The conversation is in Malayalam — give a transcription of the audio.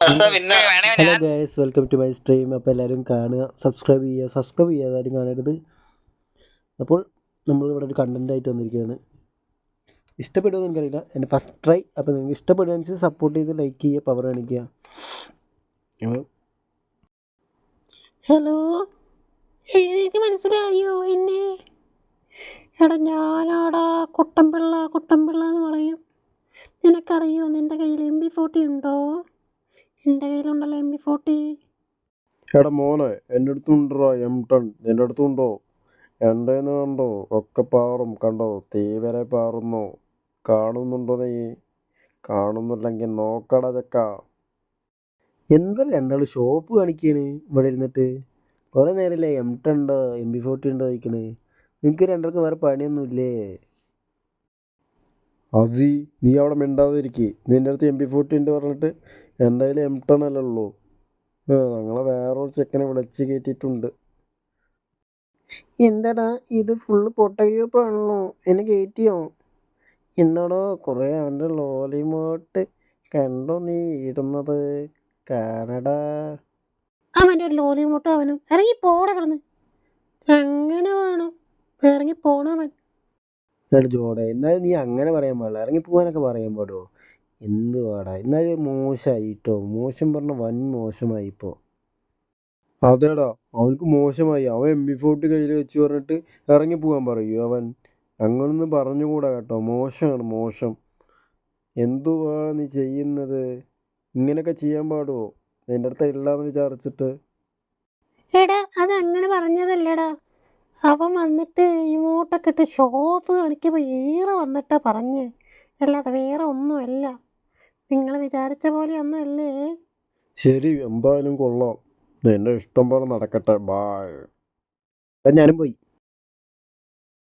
Hello guys welcome to my stream അപ്പോൾ എല്ലാവരും കാണുക സബ്സ്ക്രൈബ് ചെയ്യുക സബ്സ്ക്രൈബ് ചെയ്യുക ആരും കാണരുത്. അപ്പോൾ നമ്മളിവിടെ ഒരു കണ്ടന്റ് ആയിട്ട് വന്നിരിക്കുകയാണ്. ഇഷ്ടപ്പെടുമെന്ന് എനിക്കറിയില്ല. എന്റെ ഫസ്റ്റ് ട്രൈ അപ്പോൾ നിങ്ങൾക്ക് ഇഷ്ടപ്പെടുകയാണെന്ന് സപ്പോർട്ട് ചെയ്ത് ലൈക്ക് ചെയ്യുക പവർ കാണിക്കുക. ഹലോ എനിക്ക് മനസ്സിലായോ എന്നെ? എടാ ഞാനാടാ കുട്ടൻപിള്ള കുട്ടൻപിള്ള എന്ന് പറയും. നിനക്കറിയോ നിന്റെ കയ്യിൽ എം ബി ഫോർട്ടി ഉണ്ടോ? എന്റെ കയ്യിലുണ്ടല്ലോ എം ബി ഫോർട്ടി എടാ മോനെ എന്റെ അടുത്തുണ്ടോ എം ടെൻ നിന്റെ അടുത്തുണ്ടോ എന്റെന്ന് കണ്ടോ? ഒക്കെ പാറും. കണ്ടോ? തീ വരെ പാറുന്നു. കാണുന്നുണ്ടോ നീ? കാണുന്നില്ലെങ്കിൽ നോക്കടാ ചക്ക. എന്താ രണ്ടാൾ ഷോപ്പ് കാണിക്കാണ് ഇവിടെ ഇരുന്നിട്ട്? കുറേ നേരമല്ലേ എം ടെൻ ഉണ്ടോ എം ബി ഫോർട്ടി ഉണ്ടോ ചോദിക്കണ്. നിങ്ങൾക്ക് രണ്ടാൾക്ക് വേറെ പണിയൊന്നുമില്ലേ? അസി നീ അവിടെ മിണ്ടാതിരിക്കേ. നിന്റെ അടുത്ത് എം ബി ഫോർട്ടി ഉണ്ട് പറഞ്ഞിട്ട് എന്റെ കയ്യിൽ എം ടൺ അല്ലേ ഉള്ളൂ. ആ ഞങ്ങളെ വേറൊരു ചെക്കനെ വിളിച്ച് കയറ്റിയിട്ടുണ്ട് എന്താടാ ഇത് ഫുള്ള് പൊട്ടഗ്രൂപ്പാണല്ലോ എന്നെ കയറ്റിയോ എന്താടോ കുറേ അവന്റെ ലോലിമോട്ട് കണ്ടോ നീ ഇടുന്നത്? കാണടാ. അവന്റെ ഒരു ലോലിമോട്ട് അവനും. ഇറങ്ങി പോടെ കിടന്ന് അങ്ങനെ വേണം. ഇറങ്ങി പോണവൻ എന്നിട്ട് ജോടെ എന്നാലും നീ അങ്ങനെ പറയാൻ പാടില്ല. ഇറങ്ങി പോകാനൊക്കെ പറയാൻ പാടുമോ എന്ത് പാടാ. എന്നാലും മോശമായി കേട്ടോ മോശം പറഞ്ഞ വൻ മോശമായി ഇപ്പോൾ അതേടാ. അവനക്ക് മോശമായി. അവൻ എം ബി ഫോർട്ടി കയ്യിൽ വെച്ച് പറഞ്ഞിട്ട് ഇറങ്ങി പോകാൻ പറയൂ. അവൻ അങ്ങനൊന്നും പറഞ്ഞുകൂടാ കേട്ടോ. മോശമാണ് മോശം. എന്തുവാണ് നീ ചെയ്യുന്നത്? ഇങ്ങനെയൊക്കെ ചെയ്യാൻ പാടുമോ നിന്റെ അടുത്ത് ഇല്ലാന്ന് വിചാരിച്ചിട്ട്. എടാ അത് അങ്ങനെ പറഞ്ഞതല്ലടാ. അവൻ വന്നിട്ട് ഇങ്ങോട്ടൊക്കെ ഇട്ട് ഷോപ്പ് കാണിക്കുമ്പോൾ ഏറെ വന്നിട്ടാ പറഞ്ഞ്. അല്ലാതെ വേറെ ഒന്നുമല്ല. നിങ്ങൾ വിചാരിച്ച പോലെ ഒന്നുമല്ലേ ശരി എന്തായാലും കൊള്ളാം. നിന്റെ ഇഷ്ടം പോലെ നടക്കട്ടെ. ബായ് ഞാനും പോയി.